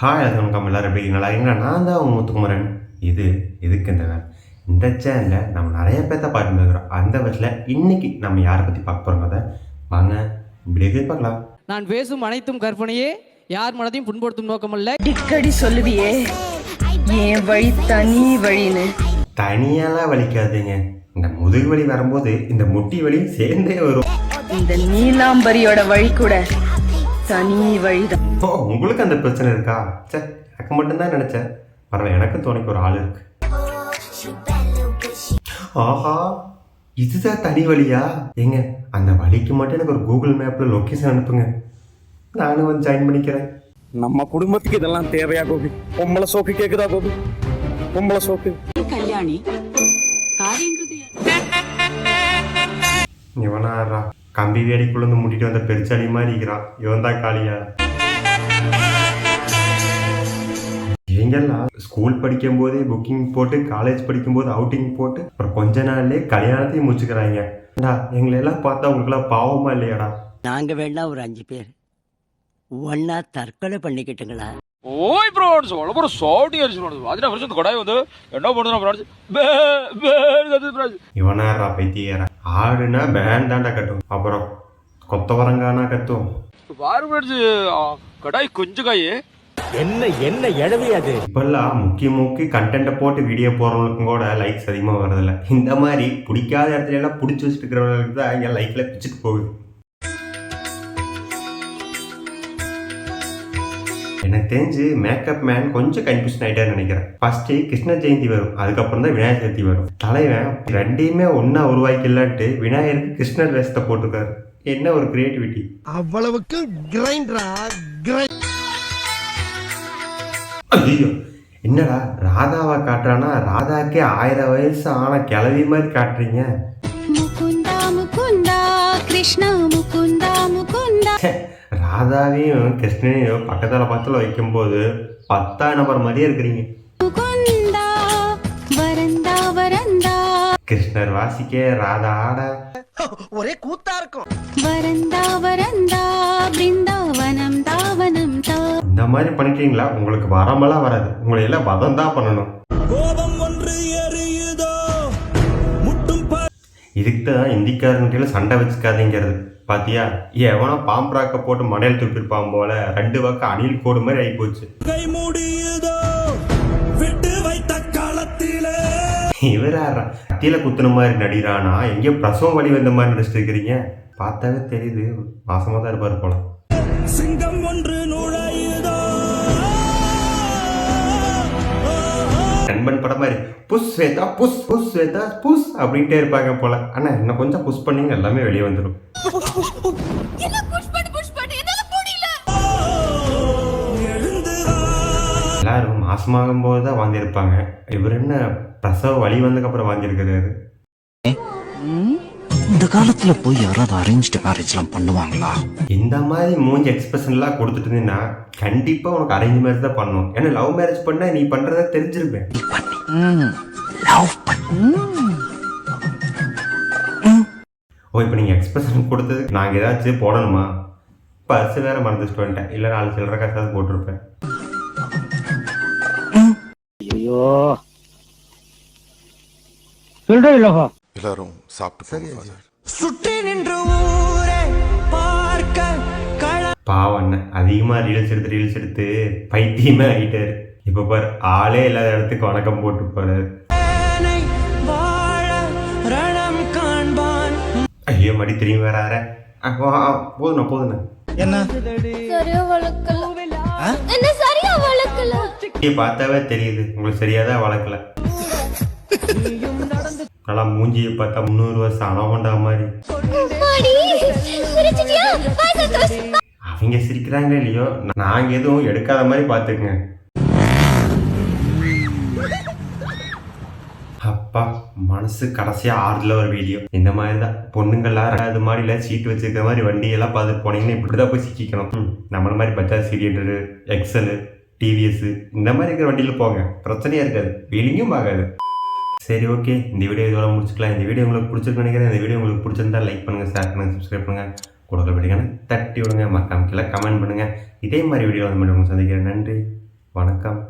Hi அது வணக்கம் எல்லாரும் எப்படி நல்லா இருக்கீங்களா நான் தான் உங்கள் முத்துக்குமரன். இது இதுக்கு இந்த வேலை. இந்த சேனலில் நம்ம நிறைய பேர்த்த பார்த்துட்டு இருக்கிறோம் அந்த வயசில் இன்னைக்கு நம்ம யாரை பற்றி பார்க்க போகிறோம் அதை வாங்க இப்படி போய் பார்க்கலாம். நான் பேசும் அனைத்தும் கற்பனையே யார் மனதையும் புண்படுத்தும் நோக்கமல்ல அடிக்கடி சொல்லுவியே என் வழி தனி வழின்னு. தனியாலாம் வலிக்காதீங்க. இந்த முதுகு வலி வரும்போது இந்த முட்டி வலி சேர்ந்தே வரும். இந்த நீலாம்பரியோட வழி கூட தனி வழிதான். ஓ உங்களுக்கு அந்த பிரச்சனை இருக்கா? சே எனக்கு மட்டும்தான் நினச்சேன். பரவாயில்ல எனக்கும் துணைக்கு ஒரு ஆள் இருக்கு. ஆஹா இதுதான் தனி வழியா? ஏங்க அந்த வழிக்கு மட்டும் எனக்கு ஒரு கூகுள் மேப்பில் லொக்கேஷன் அனுப்புங்க. நானும் வந்து ஜாயின் பண்ணிக்கிறேன். நம்ம குடும்பத்துக்கு இதெல்லாம் தேவையா கோபி? பொம்பளை சோக்கு கேக்குதா கோபி? பொம்பளை சோக்கு. கல்யாணி இவனாரா கம்பி வேடிக்குள்ளேருந்து முட்டிட்டு வந்த பெருச்சாளி மாதிரி இருக்கிறான். இவன் தான் காளியா? எங்கெல்லாம் ஸ்கூல் படிக்கும் போதே புக்கிங் போட்டு காலேஜ் படிக்கும்போது அவுட்டிங் போட்டு அப்புறம் கொஞ்ச நாள்லயே கல்யாணத்தையும் முடிச்சுக்கிறாங்க. எங்களை எல்லாம் பார்த்தா உங்களுக்குலாம் பாவமா இல்லையாடா? நாங்க வேணா ஒரு அஞ்சு பேர். ஒன்னா தற்கொலை பண்ணிக்கிட்டுங்களா? ஓய் ப்ரோன்ஸ் அவ்வளோ சவுண்டிங் அடிச்சு ப்ரோன்ஸ் அதுனா ஃப்ரெண்ட்ஸ் கொடாய் வந்து என்ன பண்ணுறோம் ப்ரோன்ஸ் இவனாரா பைத்தியாரா ஆடுனா பேண்ட் தாண்டா கட்டும். அப்புறம் கொத்தவரங்கானா கத்தும். பாரு ப்ரோன்ஸ் கொடாய் கொஞ்ச காய் என்ன என்ன இழவி அது? இப்பெல்லாம் முக்கி முக்கி கண்டென்ட்டை போட்டு வீடியோ போடுறவங்களுக்கும் கூட லைக்ஸ் அதிகமாக வரதில்ல இந்த மாதிரி பிடிக்காத இடத்துல எல்லாம் பிடிச்சி வச்சுட்டு இருக்கிறவங்களுக்கு தான் இங்கே லைக்கில் பிச்சுட்டு போகுது. எனக்கு தெரிஞ்சு மேக்கப் மேன் கொஞ்சம் கன்ஃபியூஷன் ஆகிட்டான்னு நினைக்கிறேன். ஃபஸ்ட்டு கிருஷ்ண ஜெயந்தி வரும். அதுக்கப்புறம் தான் விநாயகர் சதுர்த்தி வரும். தலைவன் ரெண்டையுமே ஒன்றா உருவாக்கிடலான்ட்டு விநாயகருக்கு கிருஷ்ணர் வேஷத்தை போட்டிருக்காரு. என்ன ஒரு கிரியேட்டிவிட்டி அவ்வளவுக்கு ஐயோ என்னடா ராதாவை காட்டுறானா? ராதாக்கே ஆயிரம் வயசு ஆன கிளவி மாதிரி காட்டுறீங்க. முகுந்தா முகுந்தா கிருஷ்ணா முகுந்தா ராதாவையும் கிருஷ்ணனையும் பக்கத்தில் பக்கத்தில் வைக்கும்போது பத்தா நபர் மாதிரியே இருக்கிறீங்க. கிருஷ்ணர் வாசிக்க ராதா ஆட ஒரே கூத்தா இருக்கும். வரந்தா வரந்தா பிருந்தாவனம் தாவனம் இந்த மாதிரி பண்ணிட்டீங்களா? உங்களுக்கு வரமெல்லாம் வராது. உங்களை எல்லாம் வதம் தான் பண்ணணும். கோபம் ஒன்று எரியுதோ? முட்டும் இதுக்கு தான் இந்திக்காரன் கீழே சண்டை வச்சுக்காதீங்கிறது. பாத்தியா? எவனோ பாம்பராக்க போட்டு மடையில் துப்பிருப்பான் போல. ரெண்டு பக்கம் அணில் கோடு மாதிரி ஆகி போச்சு. இவராரா? கத்தியில குத்துன மாதிரி நடிறானா எங்கேயோ பிரசவம் வழி வந்த மாதிரி நடிச்சிட்டு இருக்கிறீங்க. பார்த்தாவே தெரியுது. மாசமா தான் இருப்பாரு போல. நண்பன் படம் மாதிரி push Swetha push push Swetha push அப்படின்ட்டே இருப்பாங்க போல. அண்ணா இன்னும் கொஞ்சம் புஷ் பண்ணீங்க எல்லாமே வெளியே வந்துடும் எல்லாரும் மாசமாகும் போது தான் வாந்திருப்பாங்க இவர் என்ன பிரசவ வலி வந்ததுக்கப்புறம் வாந்திருக்கிறாரு இந்த காலத்துல போய் யாராவது அரேஞ்ச்டு மேரேஜ்லாம் பண்ணுவாங்களா? இந்த மாதிரி மூஞ்சி எக்ஸ்பிரஷன்லாம் கொடுத்துட்டு இருந்தீங்கன்னா கண்டிப்பா உனக்கு அரேஞ்ச் மேரேஜ் தான் பண்ணணும் ஏன்னா லவ் மேரேஜ் பண்ணா நீ பண்றத தெரிஞ்சிருப்பேன். லவ் பண்ணி. ஓ இப்போ நீங்கள் எக்ஸ்பிரஷன் கொடுத்தது நாங்கள் ஏதாச்சும் போடணுமா? பர்ஸ் வேற மறந்துட்டு வந்துட்டேன். இல்லை நாலு சில்லற காசாவது போட்டிருப்பேன். எல்லாரும் சாப்பிட்டு போங்க பாவம் அண்ணன் அதிகமாக ரீல்ஸ் எடுத்து ரீல்ஸ் எடுத்து பைத்தியமே ஆகிட்டாரு. இப்போ பாரு ஆளே இல்லாத இடத்துக்கு வணக்கம் போட்டு போறாரு ஐயோ மடி திரும்பி வராற போதுண்ணா போதுண்ணா. என்ன? பார்த்தாவே தெரியுது உங்களுக்கு சரியாதான் வளர்க்கல நல்லா மூஞ்சியை பார்த்தா முந்நூறு வருஷம் அனவண்டா மாதிரி அவங்க சிரிக்கிறாங்க இல்லையோ நாங்க எதுவும் எடுக்காத மாதிரி பார்த்துக்குங்க அப்பா மனசு கடைசியா ஆறுல ஒரு வீடியோ இந்த மாதிரி தான் பொண்ணுங்கள்லாம் ரெண்டாவது மாடியில சீட் வச்சிருக்கிற மாதிரி வண்டியெல்லாம் பார்த்துட்டு போனீங்கன்னா இப்படிதான் போய் சிக்கிக்கணும் நம்மள மாதிரி பஜாஜ் சிலிண்டரு எக்ஸலு டிவிஎஸ் இந்த மாதிரி இருக்கிற வண்டியில போங்க பிரச்சனையா இருக்காது வீலிங்கும் ஆகாது சரி ஓகே. இந்த வீடியோ இதோட முடிச்சுக்கலாம். இந்த வீடியோ உங்களுக்கு பிடிச்சிருக்கு நினைக்கிறேன். இந்த வீடியோ உங்களுக்கு பிடிச்சிருந்தா லைக் பண்ணுங்கள் ஷேர் பண்ணுங்கள் சப்ஸ்கிரைப் பண்ணுங்கள் கொடுக்க பிடிக்கணும் தட்டி விடுங்க. மறக்காம கீழே கமெண்ட் பண்ணுங்கள் இதே மாதிரி வீடியோ வந்து மட்டும் சந்திக்கிறேன். நன்றி. வணக்கம்.